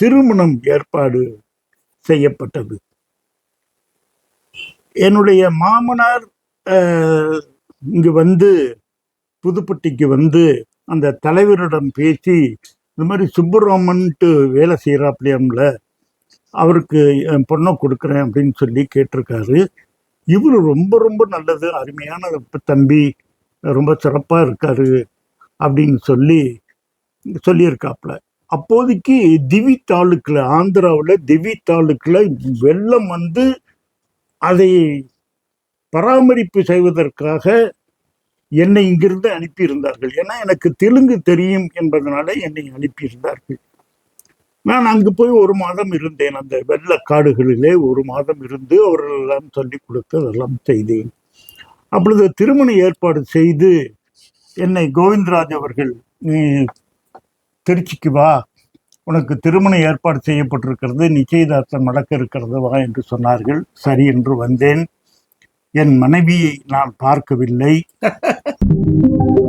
திருமணம் ஏற்பாடு செய்யப்பட்டது. என்னுடைய மாமனார் இங்கு வந்து புதுப்பட்டிக்கு வந்து அந்த தலைவரிடம் பேசி இந்த மாதிரி சுப்புராமன்ட்டு வேலை செய்கிறாப்லையாம்ல அவருக்கு என் பொண்ணை கொடுக்குறேன் அப்படின்னு சொல்லி கேட்டிருக்காரு. இவர் ரொம்ப ரொம்ப நல்லது அருமையான தம்பி ரொம்ப சிறப்பாக இருக்காரு அப்படின்னு சொல்லி சொல்லியிருக்காப்புல அப்போதைக்கு திவி தாலுக்கில் ஆந்திராவில் திவி தாலுக்கில் வெள்ளம் வந்து அதை பராமரிப்பு செய்வதற்காக என்னை இங்கிருந்து அனுப்பியிருந்தார்கள். ஏன்னா எனக்கு தெலுங்கு தெரியும் என்பதனால என்னை அனுப்பியிருந்தார்கள். நான் அங்கு போய் ஒரு மாதம் இருந்தேன். அந்த வெள்ளக்காடுகளிலே ஒரு மாதம் இருந்து அவர்களெல்லாம் சொல்லிக் கொடுத்து அதெல்லாம் செய்தேன். அப்பொழுது திருமண ஏற்பாடு செய்து என்னை கோவிந்தராஜ் அவர்கள் திருச்சிக்கு வா. உனக்கு திருமணம் ஏற்பாடு செய்யப்பட்டிருக்கிறது. நிச்சயதார்த்தம் நடக்க இருக்கிறது. வா என்று சொன்னார்கள். சரி என்று வந்தேன். என் மனைவியை நான் பார்க்கவில்லை.